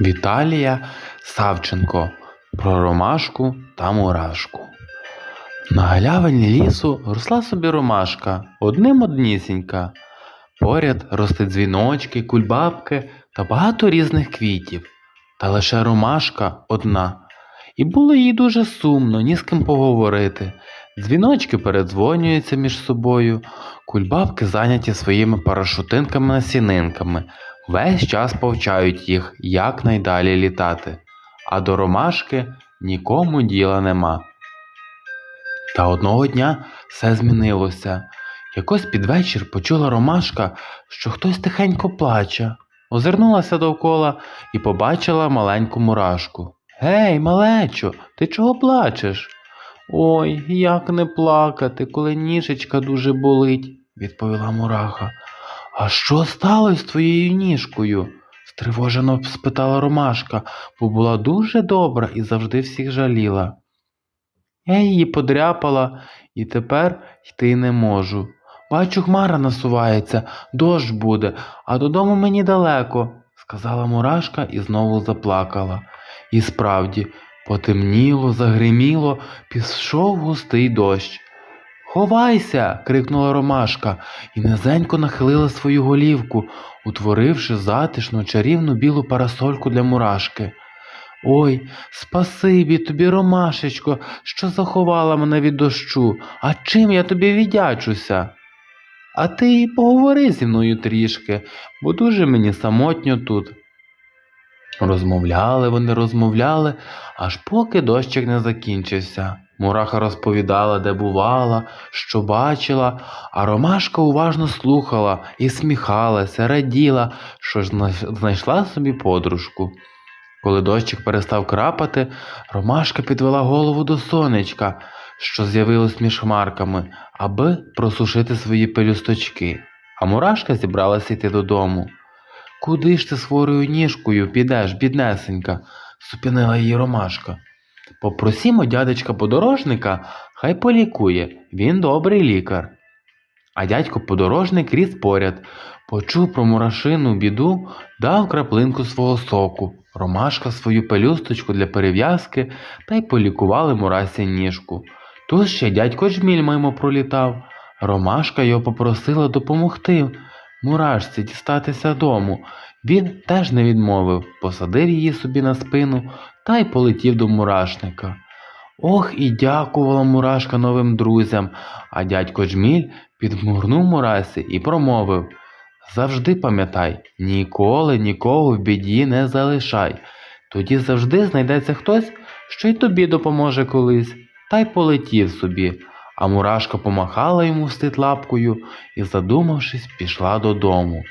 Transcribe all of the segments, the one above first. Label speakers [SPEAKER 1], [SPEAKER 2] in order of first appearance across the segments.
[SPEAKER 1] Віталія Савченко про ромашку та мурашку. На галявині лісу росла собі ромашка, одним однісінька. Поряд росте дзвіночки, кульбабки та багато різних квітів. Та лише ромашка одна. І було їй дуже сумно, ні з ким поговорити. Дзвіночки передзвонюються між собою, кульбабки зайняті своїми парашутинками-насінинками, весь час повчають їх, як найдалі літати, а до ромашки нікому діла нема. Та одного дня все змінилося. Якось під вечір почула ромашка, що хтось тихенько плаче. Озирнулася довкола і побачила маленьку мурашку. Гей, малечо, ти чого плачеш? Ой, як не плакати, коли ніжечка дуже болить, відповіла мураха. А що сталося з твоєю ніжкою? стривожено спитала ромашка, бо була дуже добра і завжди всіх жаліла. Я її подряпала і тепер йти не можу. Бачу, хмара насувається, дощ буде, а додому мені далеко, сказала мурашка і знову заплакала. І справді, потемніло, загриміло, пішов густий дощ. Ховайся. крикнула ромашка і низенько нахилила свою голівку, утворивши затишну чарівну білу парасольку для мурашки. Ой, спасибі тобі, ромашечко, що заховала мене від дощу, а чим я тобі віддячуся? А ти поговори зі мною трішки, бо дуже мені самотньо тут. Розмовляли вони, розмовляли, аж поки дощик не закінчився. Мураха розповідала, де бувала, що бачила, а Ромашка уважно слухала і сміхалася, раділа, що знайшла собі подружку. Коли дощик перестав крапати, Ромашка підвела голову до сонечка, що з'явилось між хмарками, аби просушити свої пелюсточки. А мурашка зібралася йти додому. Куди ж ти з ніжкою підеш, біднесенька? зупинила її Ромашка. Попросімо дядечка подорожника, хай полікує, він добрий лікар. А дядько подорожник ріс поряд, почув про мурашину біду, дав краплинку свого соку, ромашка свою пелюсточку для перев'язки та й полікували мурасі ніжку. Тут ще дядько жміль мимо пролітав. Ромашка його попросила допомогти мурашці дістатися дому. Він теж не відмовив, посадив її собі на спину та й полетів до мурашника. Ох, і дякувала мурашка новим друзям, а дядько Жміль підморгнув Мурасі і промовив Завжди пам'ятай, ніколи нікого в біді не залишай. Тоді завжди знайдеться хтось, що й тобі допоможе колись, та й полетів собі. А мурашка помахала йому вслід лапкою і, задумавшись, пішла додому.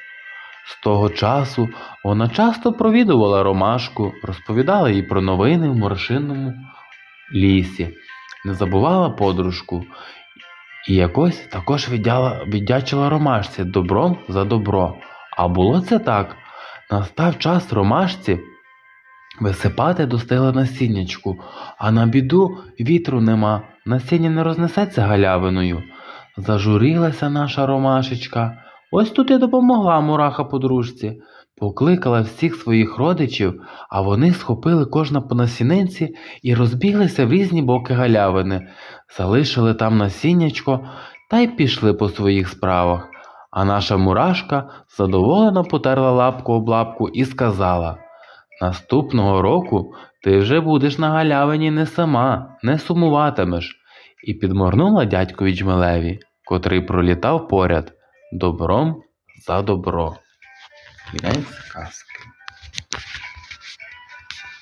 [SPEAKER 1] З того часу вона часто провідувала ромашку, розповідала їй про новини в мурашинному лісі, не забувала подружку і якось також віддячила ромашці добром за добро. А було це так. Настав час ромашці висипати достигла насіннячку, а на біду вітру нема, насіння не рознесеться галявиною. Зажурилася наша ромашечка. Ось тут і допомогла мураха подружці. Покликала всіх своїх родичів, а вони схопили кожна по насінинці і розбіглися в різні боки галявини, залишили там насіннячко та й пішли по своїх справах. А наша мурашка задоволено потерла лапку об лапку і сказала Наступного року ти вже будеш на галявині не сама, не сумуватимеш. І підморгнула дядькові Джмелеві, котрий пролітав поряд добром за добро. Кінець казки.